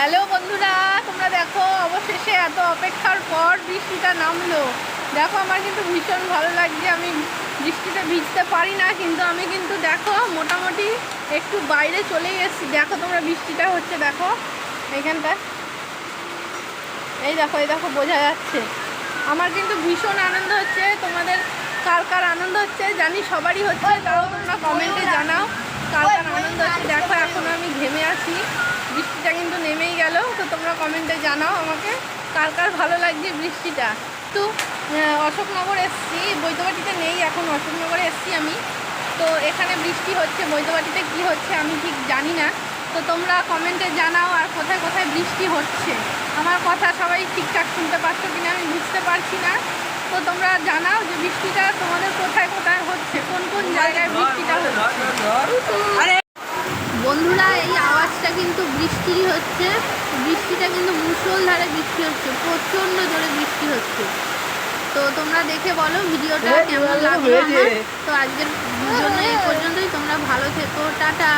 Hello বন্ধুরা, তোমরা দেখো, অবশেষে এত অপেক্ষার পর বৃষ্টিটা নামলো। দেখো, আমার কিন্তু ভীষণ ভালো লাগছে, আমি বৃষ্টিতে ভিজতে পারি না, কিন্তু আমি কিন্তু দেখো, মোটামুটি একটু বাইরে চলেই এসেছি। দেখো তোমরা বৃষ্টিটা হচ্ছে, দেখো এইখানটা এই দেখো এই দেখো, বোঝা যাচ্ছে। আমার কিন্তু ভীষণ আনন্দ হচ্ছে, তোমাদের কার কার আনন্দ হচ্ছে, জানি সবারই হচ্ছে, তাও তোমরা কমেন্টে জানাও কার কার আনন্দ হচ্ছে দেখো এখন আমি ঘেমে আছি বৃষ্টিটা কিন্তু নেমেই গেল তো তোমরা কমেন্টে জানাও আমাকে কার কার ভালো লাগছে বৃষ্টিটা। তো অশোকনগর এসছি বৈদ্যবাটিতে নেই এখন অশোকনগরে এসছি আমি। তো এখানে বৃষ্টি হচ্ছে বৈদ্যবাটিতে কি হচ্ছে আমি ঠিক জানি না। তো তোমরা কমেন্টে জানাও আর কোথায় কোথায় বৃষ্টি হচ্ছে। আমার কথা সবাই ঠিকঠাক শুনতে পারছ কিনা আমি বুঝতে পারছি না। তো তোমরা জানাও যে বৃষ্টিটা তোমাদের কোথায় কোথায় হচ্ছে কোন কোন জায়গায় বৃষ্টিটা হচ্ছে। বন্ধুরা এই আওয়াজটা কিন্তু বৃষ্টিরই হচ্ছে। বৃষ্টিটা কিন্তু মুসলধারে বৃষ্টি হচ্ছে প্রচণ্ড জোরে বৃষ্টি হচ্ছে। তো তোমরা দেখে বলো ভিডিওটা কেমন লাগল তো আজকের জন্য এই পর্যন্তই তোমরা ভালো থেকো টাটা।